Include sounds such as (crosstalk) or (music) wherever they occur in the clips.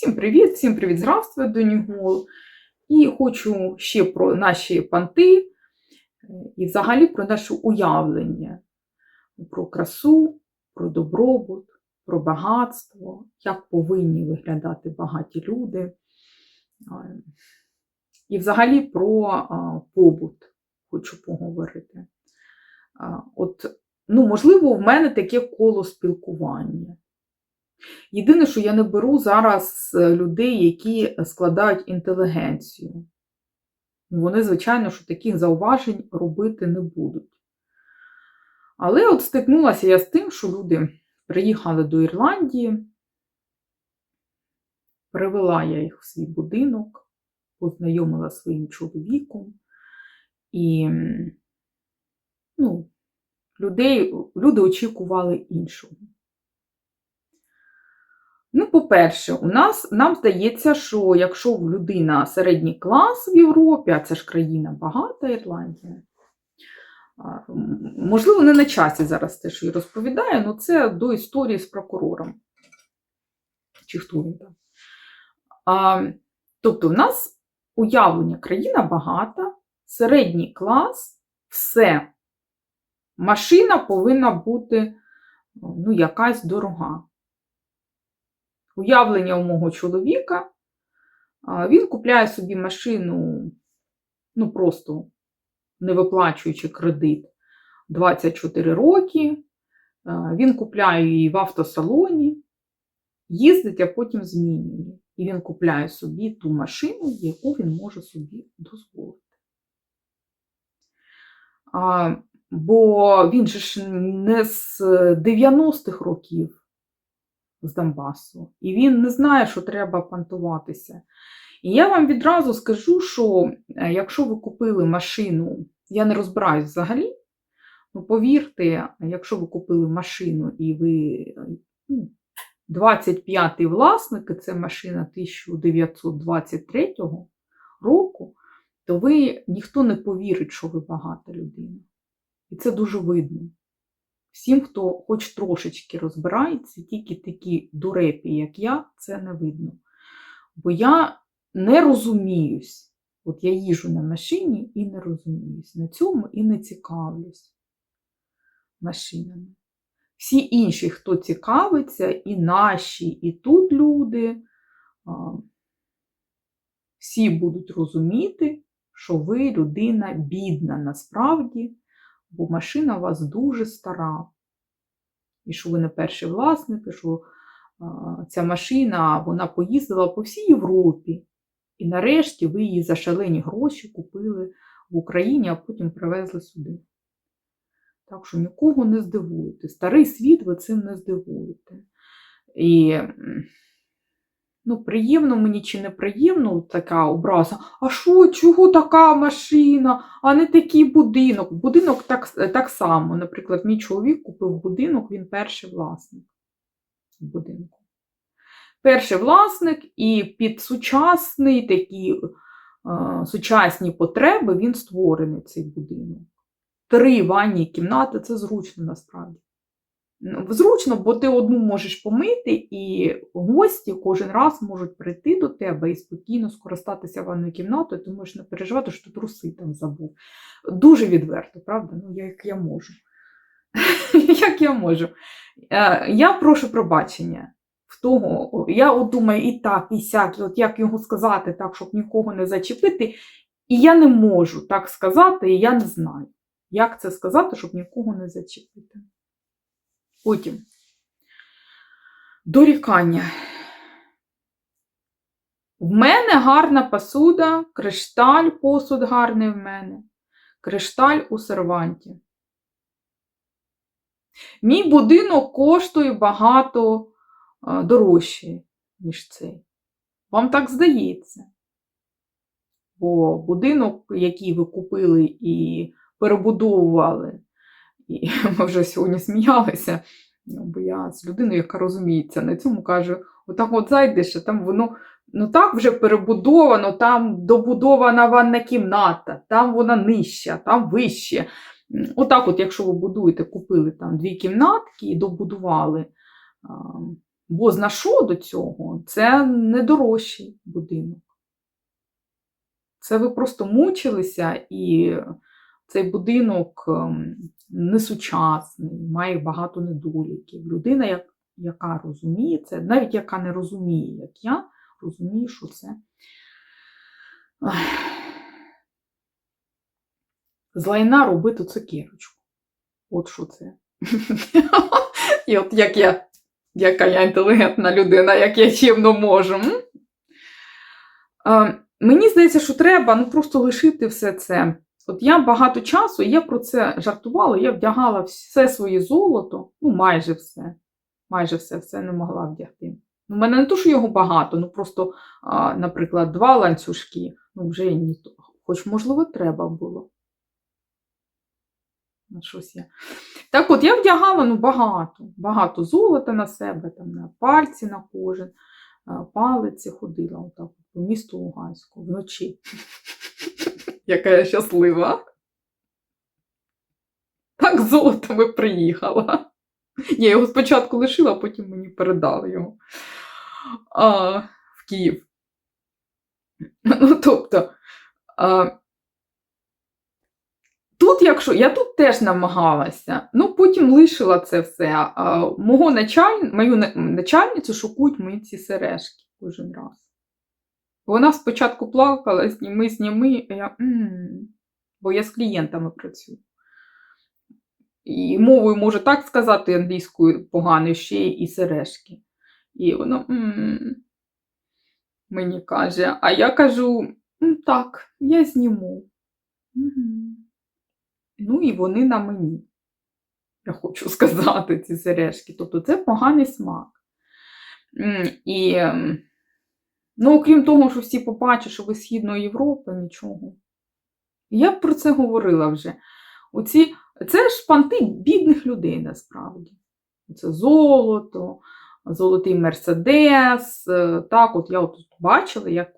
Всім привіт, всім привіт, здравствуй, Донігол. І хочу ще про наші панти е, і взагалі про наше уявлення, про красу, про добробут, про багатство, як повинні виглядати багаті люди. І взагалі про побут хочу поговорити. От, ну, можливо, в мене таке коло спілкування. Єдине, що я не беру зараз е, людей, які складають інтелігенцію. Вони, звичайно, що таких зауважень робити не будуть. Але от стикнулася я з тим, що люди приїхали до Ірландії, привела я їх в свій будинок, познайомила своїм чоловіком. І ну, людей, люди очікували іншого. Ну, по-перше, у нас нам здається, що якщо людина середній клас в Європі, а це ж країна багата Ірландія, можливо, не на часі зараз те, що я розповідаю, але це до історії з прокурором. Чи хто він там. Тобто, в нас уявлення країна багата, середній клас, все. Машина повинна бути ну, якась дорога уявлення у мого чоловіка. Він купляє собі машину, ну просто не виплачуючи кредит 24 роки. Він купляє її в автосалоні, їздить, а потім змінює. І він купляє собі ту машину, яку він може собі дозволити. А, Бо він же ж не з 90-х років з Донбасу. І він не знає, що треба пантуватися. І я вам відразу скажу, що е, якщо ви купили машину, я не розбираюсь взагалі, ну повірте, якщо ви купили машину і ви ну, 25-й власник, і це машина 1923 року, то ви ніхто не повірить, що ви багата людина. І це дуже видно. Всім, хто хоч трошечки розбирається, тільки такі дурепі, як я, це не видно. Бо я не розуміюсь. От я їжу на машині і не розуміюсь. На цьому і не цікавлюсь машинами. Всі інші, хто цікавиться, і наші, і тут люди, всі будуть розуміти, що ви людина бідна насправді бо машина у вас дуже стара. І що ви не перший власник, і що ця машина вона поїздила по всій Європі. І нарешті ви її за шалені гроші купили в Україні, а потім привезли сюди. Так що нікого не здивуєте. Старий світ ви цим не здивуєте. І Ну, приємно мені чи неприємно така образа. А що, чого така машина, а не такий будинок? Будинок так так само. Наприклад, мій чоловік купив будинок, він перший власник будинку. Перший власник, і під сучасний такі е, сучасні потреби він створений цей будинок. Три ванні кімнати це зручно насправді. Зручно, бо ти одну можеш помити, і гості кожен раз можуть прийти до тебе і спокійно скористатися ванною кімнатою, ти можеш не переживати, що труси там забув. Дуже відверто, правда? Ну, як я можу. (laughs) Як я можу. Е, я прошу пробачення в того, я от думаю, і так, і сяк, і от як його сказати так, щоб нікого не зачепити. І я не можу так сказати, і я не знаю, як це сказати, щоб нікого не зачепити. Потім дорікання. В мене гарна посуда, кришталь, посуд гарний в мене, кришталь у серванті. Мій будинок коштує багато дорожче, ніж цей. Вам так здається. Бо будинок, який ви купили і перебудовували і (laughs) ми вже сьогодні сміялися, ну, бо я з людиною, яка розуміється, на цьому кажу: отак от зайдеш, а там воно ну так вже перебудовано, там добудована ванна кімната, там вона нижча, там вище. Отак, от, якщо ви будуєте, купили там дві кімнатки і добудували. Бо зна що до цього, це не дорожчий будинок. Це ви просто мучилися, і цей будинок ем, несучасний, має багато недоліків. Людина, яка розуміє це, навіть яка не розуміє, як я, розуміє, що це ах, з лайна робити цукерочку. От що це. І от як я, яка я інтелігентна людина, як я чимно можу. Е, Мені здається, що треба ну, просто лишити все це. От я багато часу, я про це жартувала, я вдягала все своє золото, ну майже все. Майже все, все не могла вдягти. У мене не то, що його багато, ну просто, а, наприклад, два ланцюжки, ну вже ні. Хоч, можливо, треба було. На щось я. Так от, я вдягала ну, багато, багато золота на себе, там, на пальці на кожен, палиці ходила отак по місту Луганську вночі. Яка я щаслива. Так з золотом приїхала. Я його спочатку лишила, а потім мені передали його а, в Київ. Ну, тобто, а, тут, якщо я тут теж намагалася, ну потім лишила це все. А, мого началь... Мою начальницю шокують мої ці сережки кожен раз. Вона спочатку плакала, зніми, зніми, а я м бо я з клієнтами працюю. І мовою можу так сказати англійською погано, ще і сережки. І вона м мені каже, а я кажу, «М, так, я зніму. Мгм. Ну і вони на мені. Я хочу сказати ці сережки. Тобто це поганий смак. І, ну, окрім того, що всі побачать, що ви Східної Європи, нічого. Я б про це говорила вже. Оці, це ж панти бідних людей насправді. Це золото, золотий мерседес. е, Так, от я от бачила, як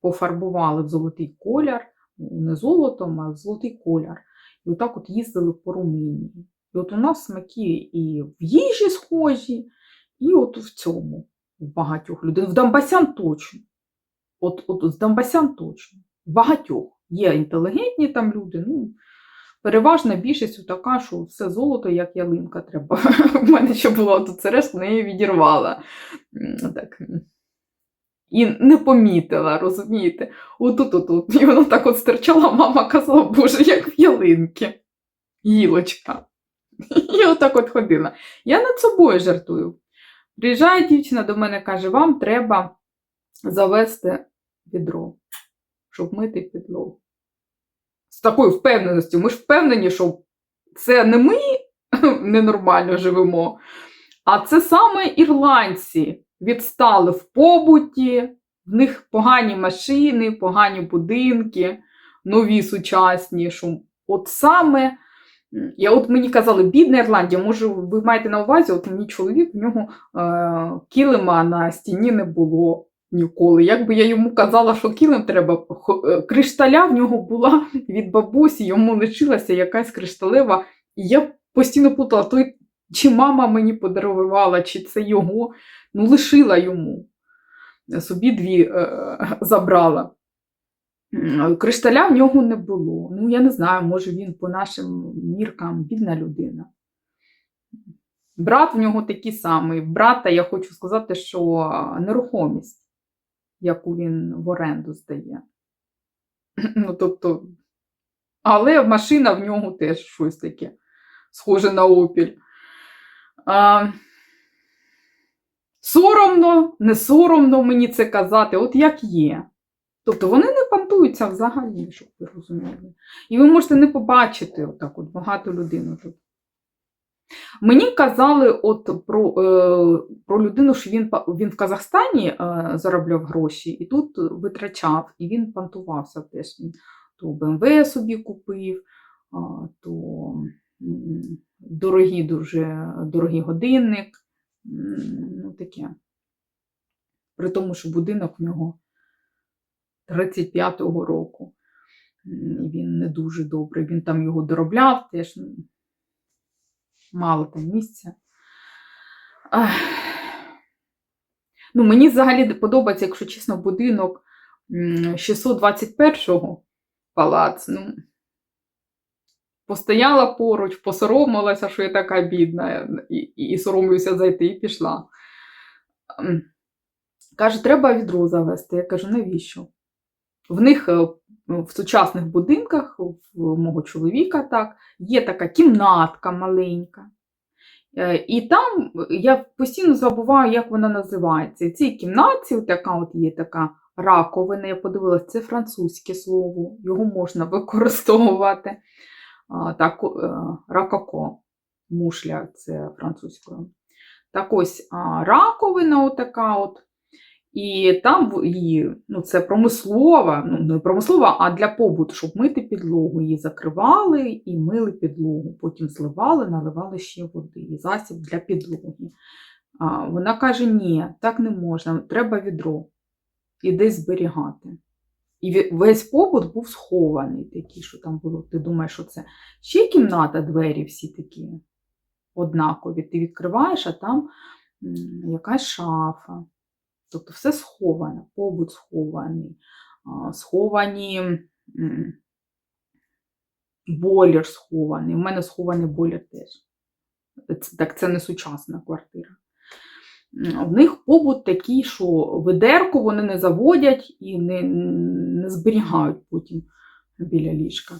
пофарбували в золотий колір, ну, не золотом, а золотий колір. І отак от їздили по Румунії. І от у нас смаки і в їжі схожі, і от в цьому у багатьох людей. В Донбасян точно. От, от з Донбасян точно. В багатьох. Є інтелігентні там люди, ну, переважна більшість така, що все золото, як ялинка треба. (laughs) У мене ще була тут сережка, вона її відірвала. Так. І не помітила, розумієте? Отут, отут. І воно так от стирчала, мама казала, боже, як в ялинки. Гілочка. (laughs) І отак от ходила. Я над собою жартую. Приїжджає дівчина до мене каже: вам треба завести відро, щоб мити підлогу. З такою впевненістю. Ми ж впевнені, що це не ми (laughs) ненормально живемо, а це саме ірландці відстали в побуті, в них погані машини, погані будинки, нові сучасні. Що от саме. Я от мені казали, бідна Ірландія, може, ви маєте на увазі, от мені чоловік, в нього е, килима на стіні не було ніколи. Якби я йому казала, що килим треба, е, кришталя в нього була від бабусі, йому лишилася якась кришталева. І я постійно плутала, той чи мама мені подарувала, чи це його. Ну, лишила йому. Собі дві е, забрала. Кришталя в нього не було. Ну, я не знаю, може він по нашим міркам бідна людина. Брат в нього такий самий. Брата, я хочу сказати, що нерухомість, яку він в оренду здає. (clears throat) Ну, тобто, але машина в нього теж щось таке, схоже на опіль. А, соромно, не соромно мені це казати, от як є. Тобто вони не пантуються взагалі, щоб ви розуміли. І ви можете не побачити отак от багато людей тут. Мені казали от про, е, про людину, що він, він в Казахстані е, заробляв гроші і тут витрачав, і він пантувався теж. Він то БМВ собі купив, то дорогі, дуже дорогий годинник. Ну, таке. При тому, що будинок в нього 35-го року. Він не дуже добрий. Він там його доробляв теж. Мало там місця. Ну, мені взагалі подобається, якщо чесно, будинок 621-го палац. Ну, постояла поруч, посоромилася, що я така бідна, і, і соромлюся зайти, і пішла. Каже, треба відро завести. Я кажу, навіщо? В них е, в сучасних будинках, в мого чоловіка, так, є така кімнатка маленька. Е, І там я постійно забуваю, як вона називається. В цій кімнаті така от є така раковина, я подивилася, це французьке слово, його можна використовувати. Так, е, ракоко, мушля, це французькою. Так ось раковина, отака от. І там її, ну, це промислова, ну не промислова, а для побуту, щоб мити підлогу. Її закривали і мили підлогу. Потім зливали, наливали ще води, і засіб для підлоги. А, вона каже: ні, так не можна, треба відро і десь зберігати. І весь побут був схований, такий, що там було. Ти думаєш, що це ще кімната, двері всі такі однакові. Ти відкриваєш, а там якась шафа. Тобто все сховане, побут схований, сховані м, бойлер схований. У мене схований бойлер теж. Так це не сучасна квартира. В них побут такий, що ведерку вони не заводять і не, не зберігають потім біля ліжка.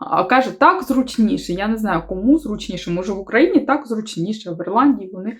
А каже, так зручніше. Я не знаю, кому зручніше. Може, в Україні так зручніше, в Ірландії вони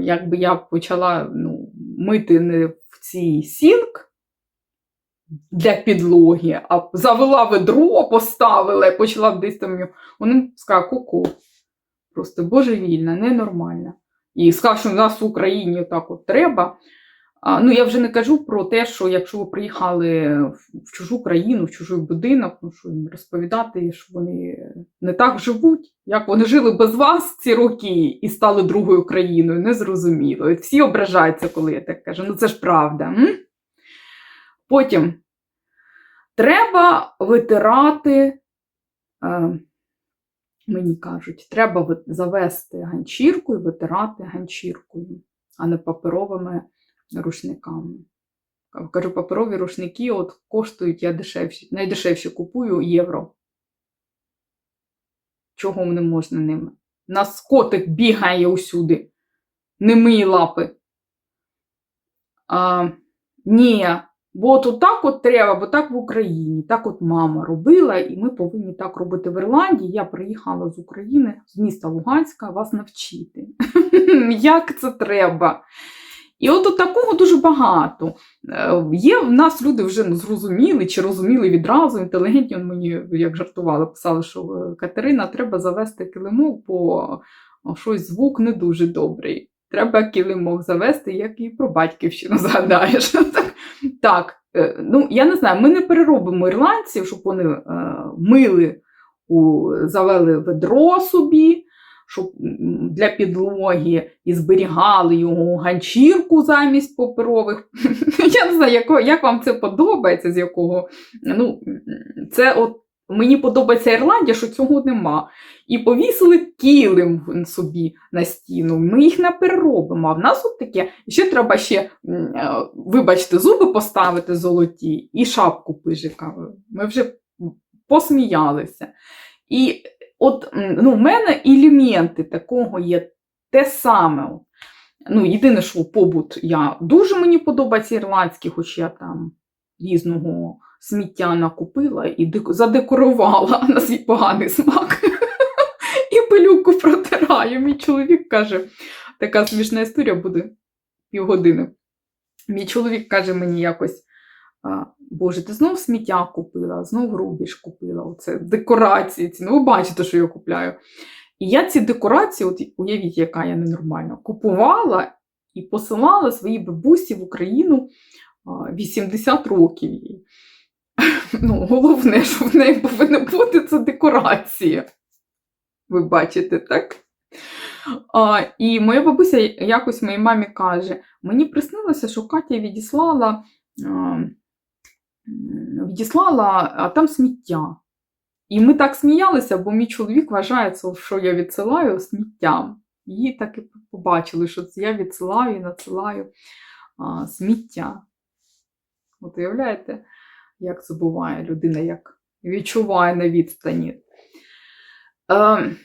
якби я почала ну, мити не в цій сінк для підлоги, а завела ведро, поставила і почала десь там. Вони сказали, ку-ку. Просто божевільна, ненормальна. І скажу, що в нас в Україні так от треба. Ну, я вже не кажу про те, що якщо ви приїхали в в чужу країну, в чужий будинок, ну що їм розповідати, що вони не так живуть, як вони жили без вас ці роки і стали другою країною, незрозуміло. І всі ображаються, коли я так кажу. Ну це ж правда. М? Потім треба витирати, е, мені кажуть, треба завести ганчірку і витирати ганчіркою, а не паперовими рушниками. Кажу, паперові рушники от коштують, я дешевші, найдешевші купую євро. Чого не можна ними? Нас котик бігає усюди, не миє лапи. А, ні, бо от отак от треба, бо так в Україні, так от мама робила, і ми повинні так робити в Ірландії. Я приїхала з України, з міста Луганська, вас навчити. (laughs) Як це треба? І от, от такого дуже багато. Е, Є в нас люди вже зрозуміли чи розуміли відразу, інтелігентні мені, як жартували, писали, що е, Катерина, треба завести килимок, бо щось звук не дуже добрий. Треба килимок завести, як і про батьківщину згадаєш. (laughs) Так, е, ну я не знаю, ми не переробимо ірландців, щоб вони мили, завели ведро собі, для підлоги і зберігали його ганчірку замість паперових. (laughs) Я не знаю, як, як вам це подобається, з якого. Ну, це от мені подобається Ірландія, що цього нема. І повісили килим собі на стіну. Ми їх не переробимо. А в нас от таке. Ще треба ще, е, вибачте, зуби поставити золоті і шапку пижика. Ми вже посміялися. І от ну, в мене елементи такого є те саме. Ну, єдине, що побут я дуже мені подобається ірландський, хоч я там різного сміття накупила і дек- задекорувала (laughs) на свій поганий смак. (laughs) І пилюку протираю. Мій чоловік каже, така смішна історія буде півгодини. Мій чоловік каже мені якось: Боже, ти знов сміття купила, знов рубіж купила. Оце декорації. Ці. Ну, ви бачите, що я купляю. І я ці декорації, от уявіть, яка я ненормальна, купувала і посилала своїй бабусі в Україну 80 років. (laughs) Ну, головне, що в неї повинна бути це декорація. Ви бачите, так? А, і моя бабуся якось моїй мамі каже: мені приснилося, що Катя відіслала, а, м, відіслала а там сміття. І ми так сміялися, бо мій чоловік вважає, що я відсилаю сміттям. її так і побачили, що я відсилаю і надсилаю а, сміття. От уявляєте, як це буває людина, як відчуває на відстані. Е,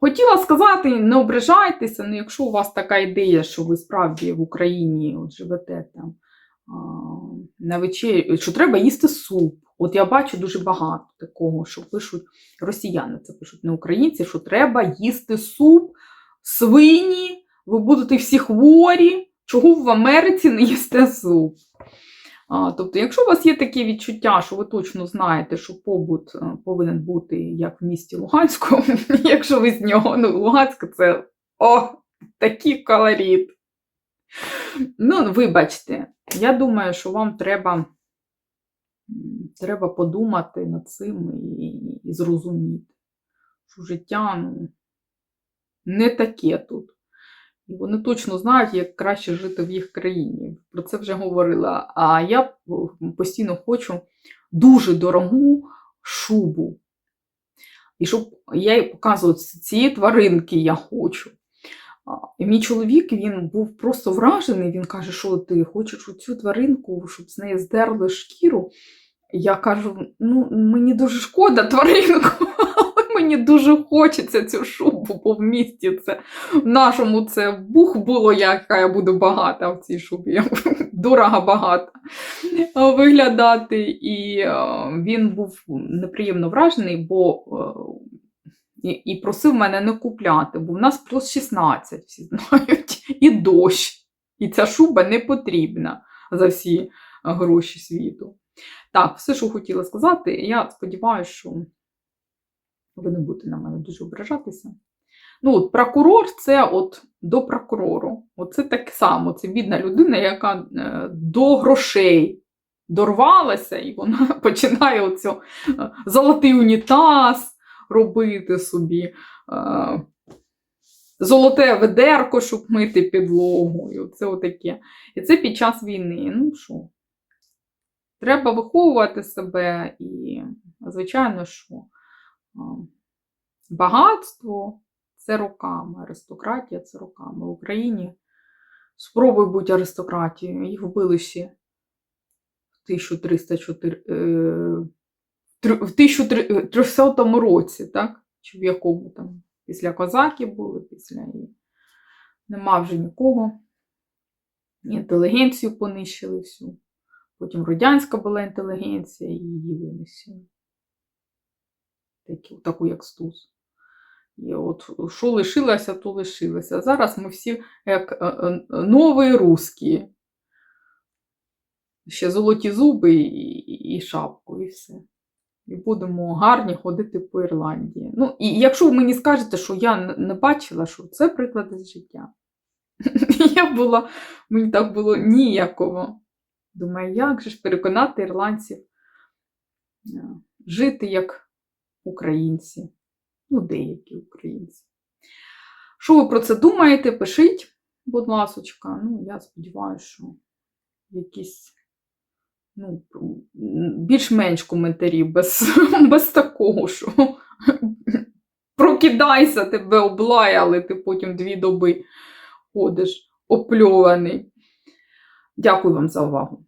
хотіла сказати, не ображайтеся, ну, якщо у вас така ідея, що ви справді в Україні от живете там на вечері, що треба їсти суп. От я бачу дуже багато такого, що пишуть росіяни, це пишуть не українці, що треба їсти суп, свині, ви будете всі хворі, чого в Америці не їсте суп. А, тобто, якщо у вас є таке відчуття, що ви точно знаєте, що побут е, повинен бути як в місті Луганську, (laughs) якщо ви з нього, ну, Луганськ це о, такий колорит. Ну, вибачте, я думаю, що вам треба, треба подумати над цим і, і зрозуміти, що життя ну, не таке тут. І вони точно знають, як краще жити в їх країні. Про це вже говорила. А я постійно хочу дуже дорогу шубу. І щоб я їй показувала ці тваринки я хочу. І мій чоловік він був просто вражений. Він каже, що ти хочеш оцю тваринку, щоб з неї здерли шкіру. Я кажу: ну, мені дуже шкода тваринку, але (laughs) мені дуже хочеться цю шубу, бо в місті це в нашому це бух було, яка я буду багата в цій шубі. (laughs) Дорого багата виглядати. І е, він був неприємно вражений, бо е, і, і просив мене не купляти, бо в нас плюс 16, всі знають, (laughs) і дощ. І ця шуба не потрібна за всі гроші світу. Так, все, що хотіла сказати, я сподіваюся, що ви не будете на мене дуже ображатися. Ну, от прокурор це от до прокурору. Оце так само, це бідна людина, яка е, до грошей дорвалася, і вона (laughs) починає оцю е, золотий унітаз робити собі, е, золоте ведерко, щоб мити підлогу. І оце отаке. І це під час війни. Ну що? Треба виховувати себе і, звичайно, що а, багатство це роками, аристократія це роками. В Україні спробуй бути аристократією. Їх вбили ще в 1304, е, тр- в 1300 році, так? Чи в якому там після козаків були, після і нема вже нікого. Інтелігенцію понищили всю. Потім радянська була інтелігенція, і її. Таку, таку як стус. І от що лишилося, то лишилося. Зараз ми всі як е, е, нові русські. Ще золоті зуби і, і, і шапку, і все. І будемо гарні ходити по Ірландії. Ну, і якщо ви мені скажете, що я не бачила, що це приклади з життя. (laughs) Я була, мені так було ніяково. Думаю, як же ж переконати ірландців е, жити як українці, ну, деякі українці. Що ви про це думаєте? Пишіть, будь ласочка. Ну, я сподіваюся, що якісь ну, більш-менш коментарів без, (laughs) без такого, що прокидайся, тебе облаяли, ти потім дві доби ходиш опльований. Дякую вам за увагу.